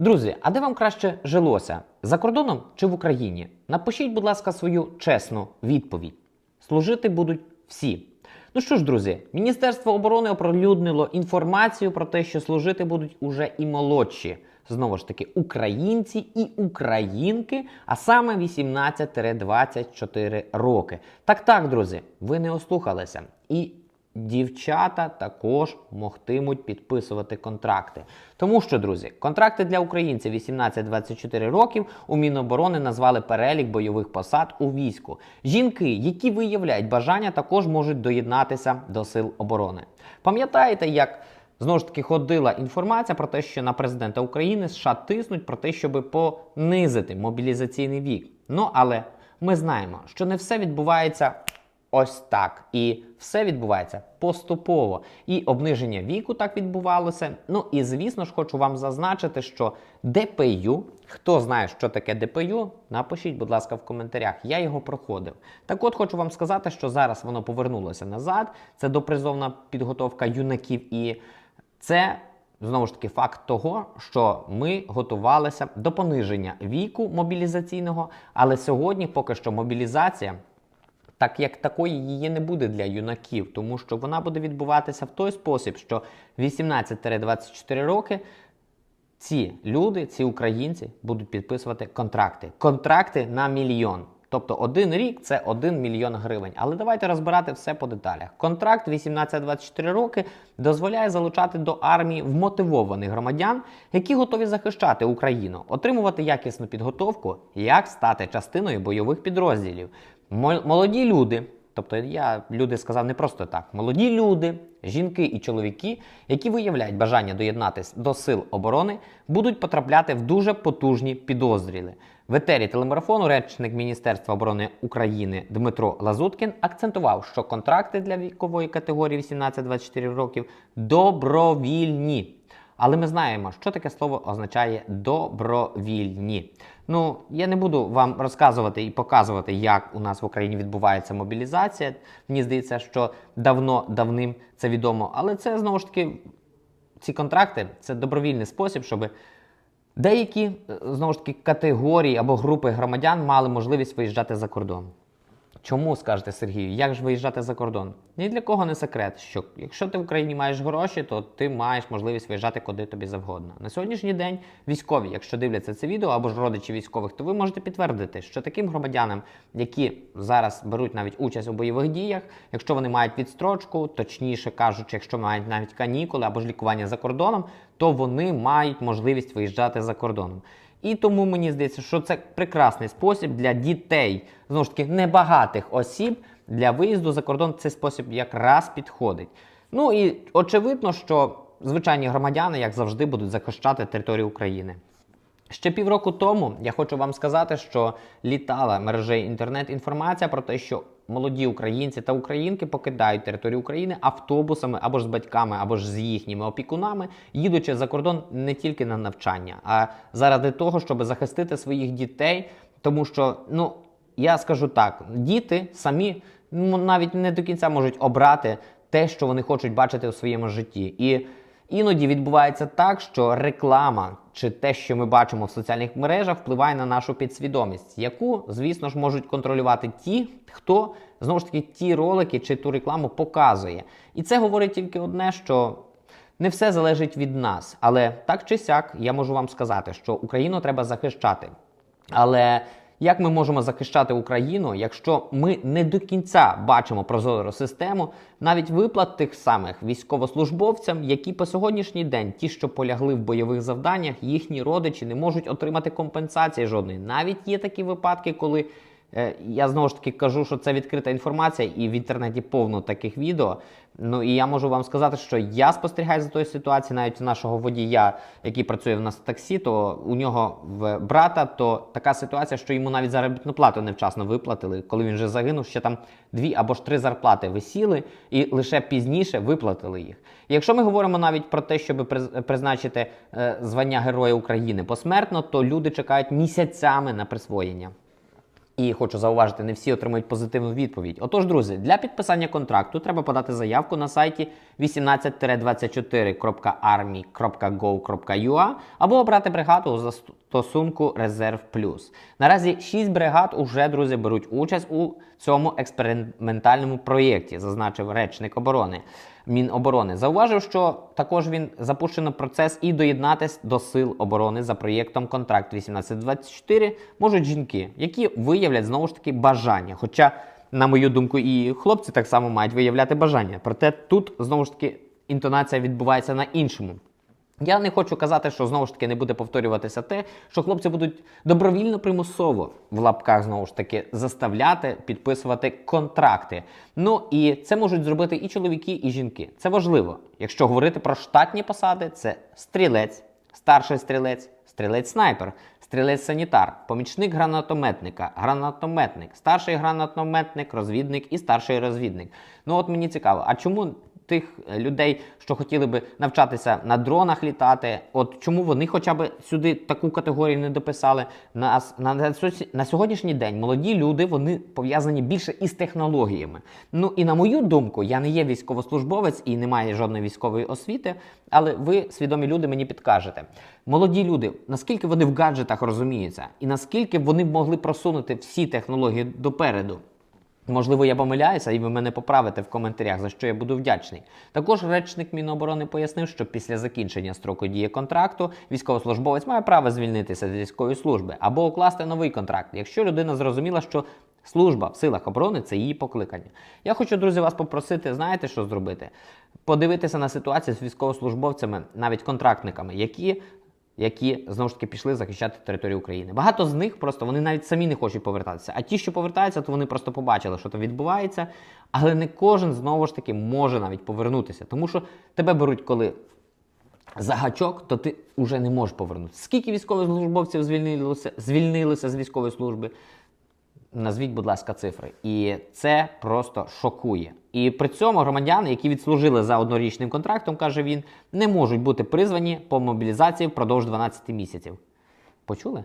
Друзі, а де вам краще жилося? За кордоном чи в Україні? Напишіть, будь ласка, свою чесну відповідь. Служити будуть всі. Ну що ж, друзі, Міністерство оборони оприлюднило інформацію про те, що служити будуть уже і молодші. Знову ж таки, українці і українки, а саме 18-24 роки. Так, так, друзі, ви не ослухалися. І дівчата також могтимуть підписувати контракти. Тому що, друзі, контракти для українців 18-24 років у Міноборони назвали перелік бойових посад у війську. Жінки, які виявляють бажання, також можуть доєднатися до сил оборони. Пам'ятаєте, як Знову ж таки ходила інформація про те, що на президента України США тиснуть про те, щоб понизити мобілізаційний вік. Ну але ми знаємо, що не все відбувається ось так, і все відбувається поступово. І обниження віку так відбувалося. Ну і звісно ж, хочу вам зазначити, що ДПЮ, хто знає, що таке ДПЮ, напишіть, будь ласка, в коментарях. Я його проходив. Так от хочу вам сказати, що зараз воно повернулося назад. Це допризовна підготовка юнаків і. Це знову ж таки факт того, що ми готувалися до пониження віку мобілізаційного, але сьогодні поки що мобілізація. Так як такої її не буде для юнаків, тому що вона буде відбуватися в той спосіб, що 18-24 роки ці люди, ці українці будуть підписувати контракти. Контракти на мільйон. Тобто один рік це 1 мільйон гривень. Але давайте розбирати все по деталях. Контракт 18-24 роки дозволяє залучати до армії вмотивованих громадян, які готові захищати Україну, отримувати якісну підготовку, як стати частиною бойових підрозділів. Мол- Молоді люди. Тобто я люди сказав не просто так. Молоді люди, жінки і чоловіки, які виявляють бажання доєднатися до сил оборони, будуть потрапляти в дуже потужні підозріли. В етері телемарафону речник Міністерства оборони України Дмитро Лазуткін акцентував, що контракти для вікової категорії 18-24 років добровільні. Але ми знаємо, що таке слово означає добровільні. Ну, я не буду вам розказувати і показувати, як у нас в Україні відбувається мобілізація. Мені здається, що давно давним це відомо. Але це знову ж таки ці контракти це добровільний спосіб, щоб деякі знову ж таки категорії або групи громадян мали можливість виїжджати за кордон. Чому скажете Сергію, як ж виїжджати за кордон? Ні для кого не секрет, що якщо ти в Україні маєш гроші, то ти маєш можливість виїжджати куди тобі завгодно. На сьогоднішній день військові, якщо дивляться це відео або ж родичі військових, то ви можете підтвердити, що таким громадянам, які зараз беруть навіть участь у бойових діях, якщо вони мають відстрочку, точніше кажучи, якщо мають навіть канікули або ж лікування за кордоном, то вони мають можливість виїжджати за кордоном. І тому мені здається, що це прекрасний спосіб для дітей, знову ж таки, небагатих осіб для виїзду за кордон. Цей спосіб якраз підходить. Ну і очевидно, що звичайні громадяни, як завжди, будуть захищати територію України. Ще півроку тому я хочу вам сказати, що літала мережею інтернет інформація про те, що молоді українці та українки покидають територію України автобусами або ж з батьками, або ж з їхніми опікунами, їдучи за кордон не тільки на навчання, а заради того, щоб захистити своїх дітей. Тому що, ну я скажу так, діти самі ну, навіть не до кінця можуть обрати те, що вони хочуть бачити у своєму житті. І Іноді відбувається так, що реклама чи те, що ми бачимо в соціальних мережах, впливає на нашу підсвідомість, яку, звісно ж, можуть контролювати ті, хто знову ж таки ті ролики чи ту рекламу показує. І це говорить тільки одне, що не все залежить від нас. Але так чи сяк, я можу вам сказати, що Україну треба захищати. Але як ми можемо захищати Україну, якщо ми не до кінця бачимо прозору систему навіть виплат тих самих військовослужбовцям, які по сьогоднішній день, ті, що полягли в бойових завданнях, їхні родичі не можуть отримати компенсації жодної. Навіть є такі випадки, коли Я знову ж таки кажу, що це відкрита інформація, і в інтернеті повно таких відео. Ну і я можу вам сказати, що я спостерігаю за тою ситуацією, навіть у нашого водія, який працює в нас в таксі, то у нього в брата то така ситуація, що йому навіть заробітну плату невчасно виплатили. Коли він вже загинув, ще там дві або ж три зарплати висіли, і лише пізніше виплатили їх. Якщо ми говоримо навіть про те, щоб приз- призначити е, звання Героя України посмертно, то люди чекають місяцями на присвоєння. І хочу зауважити, не всі отримують позитивну відповідь. Отож, друзі, для підписання контракту треба подати заявку на сайті 18-24.army.gov.ua або обрати бригаду у застосунку Резерв Плюс. Наразі 6 бригад уже, друзі, беруть участь у цьому експериментальному проєкті, зазначив речник оборони. Міноборони зауважив, що також він запущено процес і доєднатись до сил оборони за проєктом Контракт 1824 можуть жінки, які виявлять знову ж таки бажання. Хоча, на мою думку, і хлопці так само мають виявляти бажання. Проте тут знову ж таки інтонація відбувається на іншому. Я не хочу казати, що знову ж таки не буде повторюватися те, що хлопці будуть добровільно примусово в лапках знову ж таки заставляти підписувати контракти. Ну і це можуть зробити і чоловіки, і жінки. Це важливо. Якщо говорити про штатні посади, це стрілець, старший стрілець, стрілець-снайпер, стрілець-санітар, помічник гранатометника, гранатометник, старший гранатометник, розвідник і старший розвідник. Ну от мені цікаво, а чому тих е, людей, що хотіли би навчатися на дронах літати. От чому вони хоча б сюди таку категорію не дописали? На, на, на, на сьогоднішній день молоді люди вони пов'язані більше із технологіями. Ну і на мою думку, я не є військовослужбовець і не маю жодної військової освіти, але ви, свідомі люди, мені підкажете. Молоді люди, наскільки вони в гаджетах розуміються, і наскільки вони могли просунути всі технології допереду. Можливо, я помиляюся, і ви мене поправите в коментарях, за що я буду вдячний. Також речник Міноборони пояснив, що після закінчення строку дії контракту військовослужбовець має право звільнитися з військової служби або укласти новий контракт, якщо людина зрозуміла, що служба в силах оборони це її покликання. Я хочу, друзі, вас попросити, знаєте, що зробити? Подивитися на ситуацію з військовослужбовцями, навіть контрактниками, які які знову ж таки пішли захищати територію України. Багато з них просто вони навіть самі не хочуть повертатися. А ті, що повертаються, то вони просто побачили, що там відбувається. Але не кожен знову ж таки може навіть повернутися, тому що тебе беруть, коли за гачок, то ти вже не можеш повернутися. Скільки військовослужбовців звільнилося, звільнилося з військової служби? Назвіть, будь ласка, цифри. І це просто шокує. І при цьому громадяни, які відслужили за однорічним контрактом, каже він, не можуть бути призвані по мобілізації впродовж 12 місяців. Почули?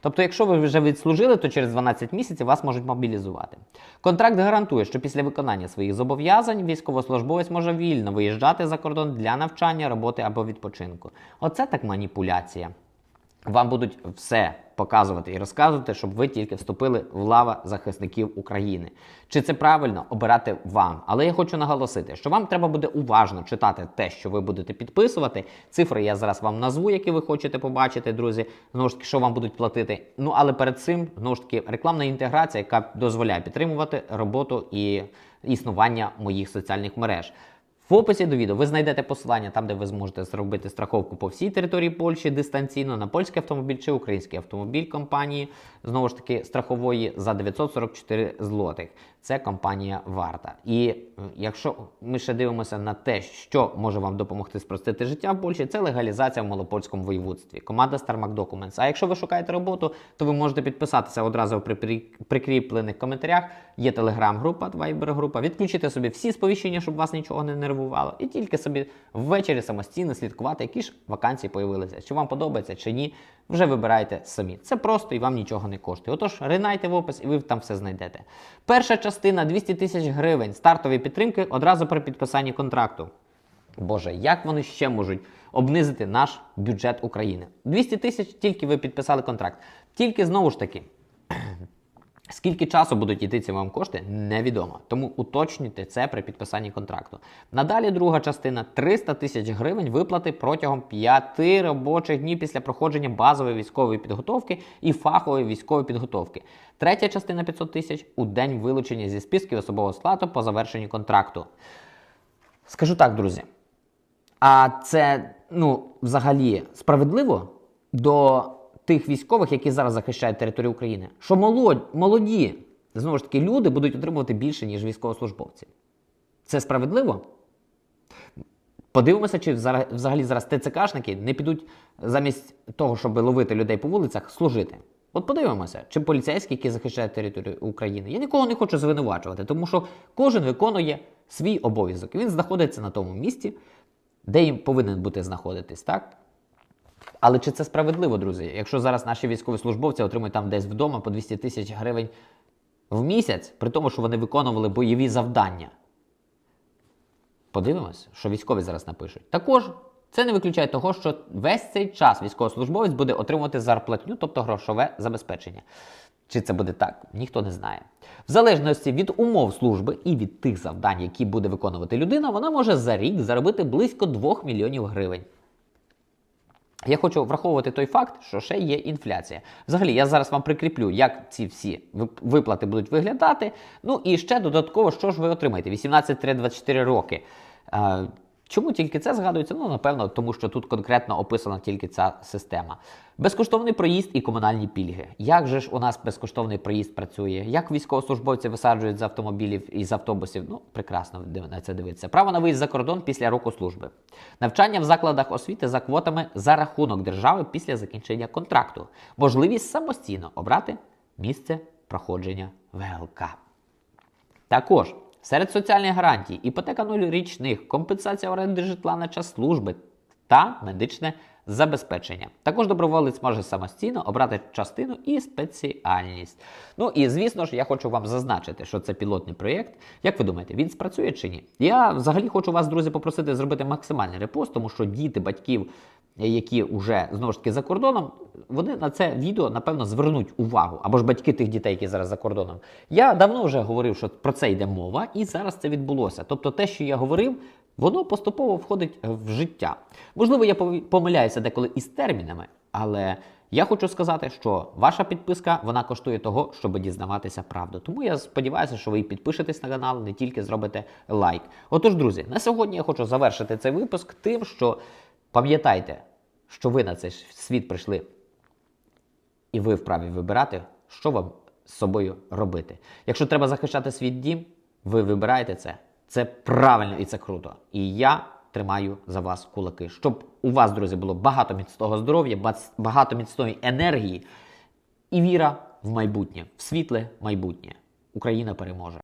Тобто, якщо ви вже відслужили, то через 12 місяців вас можуть мобілізувати. Контракт гарантує, що після виконання своїх зобов'язань військовослужбовець може вільно виїжджати за кордон для навчання, роботи або відпочинку. Оце так маніпуляція. Вам будуть все показувати і розказувати, щоб ви тільки вступили в лава захисників України. Чи це правильно обирати вам? Але я хочу наголосити, що вам треба буде уважно читати те, що ви будете підписувати. Цифри я зараз вам назву, які ви хочете побачити, друзі. Знову ж таки, що вам будуть платити. Ну але перед цим знову ж таки рекламна інтеграція, яка дозволяє підтримувати роботу і існування моїх соціальних мереж. В описі до відео ви знайдете посилання там, де ви зможете зробити страховку по всій території Польщі дистанційно на польський автомобіль чи український автомобіль компанії, знову ж таки, страхової за 944 злотих. Це компанія варта. І е, якщо ми ще дивимося на те, що може вам допомогти спростити життя в Польщі, це легалізація в малопольському воєводстві. Команда StarMac Documents. А якщо ви шукаєте роботу, то ви можете підписатися одразу при прикріплених коментарях. Є телеграм-група, вайбер-група. Відключити собі всі сповіщення, щоб вас нічого не нервувало, і тільки собі ввечері самостійно слідкувати, які ж вакансії появилися. Чи вам подобається, чи ні. Вже вибирайте самі. Це просто і вам нічого не коштує. Отож, ринайте в опис, і ви там все знайдете. Перша частина 200 тисяч гривень стартової підтримки одразу при підписанні контракту. Боже, як вони ще можуть обнизити наш бюджет України? 200 тисяч тільки ви підписали контракт. Тільки знову ж таки. Скільки часу будуть йти ці вам кошти, невідомо. Тому уточнюйте це при підписанні контракту. Надалі друга частина 300 тисяч гривень виплати протягом 5 робочих днів після проходження базової військової підготовки і фахової військової підготовки. Третя частина 500 тисяч у день вилучення зі списків особового складу по завершенні контракту. Скажу так, друзі. А це ну, взагалі справедливо до тих військових, які зараз захищають територію України, що молоді, знову ж таки, люди будуть отримувати більше, ніж військовослужбовці. Це справедливо? Подивимося, чи взагалі зараз ТЦКшники не підуть замість того, щоб ловити людей по вулицях, служити. От подивимося, чи поліцейські, які захищають територію України. Я нікого не хочу звинувачувати, тому що кожен виконує свій обов'язок. Він знаходиться на тому місці, де їм повинен бути знаходитись, так? Але чи це справедливо, друзі? Якщо зараз наші військовослужбовці отримують там десь вдома по 200 тисяч гривень в місяць, при тому, що вони виконували бойові завдання. Подивимось, що військові зараз напишуть. Також це не виключає того, що весь цей час військовослужбовець буде отримувати зарплатню, тобто грошове забезпечення. Чи це буде так, ніхто не знає. В залежності від умов служби і від тих завдань, які буде виконувати людина, вона може за рік заробити близько 2 мільйонів гривень. Я хочу враховувати той факт, що ще є інфляція. Взагалі, я зараз вам прикріплю, як ці всі виплати будуть виглядати. Ну і ще додатково, що ж ви отримаєте? 18-24 роки. Чому тільки це згадується? Ну, напевно, тому що тут конкретно описана тільки ця система. Безкоштовний проїзд і комунальні пільги. Як же ж у нас безкоштовний проїзд працює? Як військовослужбовці висаджують з автомобілів і з автобусів? Ну, прекрасно на це дивитися. Право на виїзд за кордон після року служби. Навчання в закладах освіти за квотами за рахунок держави після закінчення контракту. Можливість самостійно обрати місце проходження ВЛК. Також серед соціальних гарантій іпотека нуль-річних, компенсація оренди житла на час служби та медичне забезпечення. Також доброволець може самостійно обрати частину і спеціальність. Ну і звісно ж, я хочу вам зазначити, що це пілотний проєкт. Як ви думаєте, він спрацює чи ні? Я взагалі хочу вас, друзі, попросити зробити максимальний репост, тому що діти батьків які вже знову ж таки за кордоном, вони на це відео напевно звернуть увагу, або ж батьки тих дітей, які зараз за кордоном. Я давно вже говорив, що про це йде мова, і зараз це відбулося. Тобто, те, що я говорив, воно поступово входить в життя. Можливо, я помиляюся деколи із термінами, але я хочу сказати, що ваша підписка вона коштує того, щоб дізнаватися правду. Тому я сподіваюся, що ви підпишетесь на канал, не тільки зробите лайк. Отож, друзі, на сьогодні я хочу завершити цей випуск тим, що пам'ятайте, що ви на цей світ прийшли, і ви вправі вибирати, що вам з собою робити. Якщо треба захищати свій дім, ви вибираєте це. Це правильно і це круто. І я тримаю за вас кулаки, щоб у вас, друзі, було багато міцного здоров'я, багато міцної енергії і віра в майбутнє, в світле майбутнє. Україна переможе.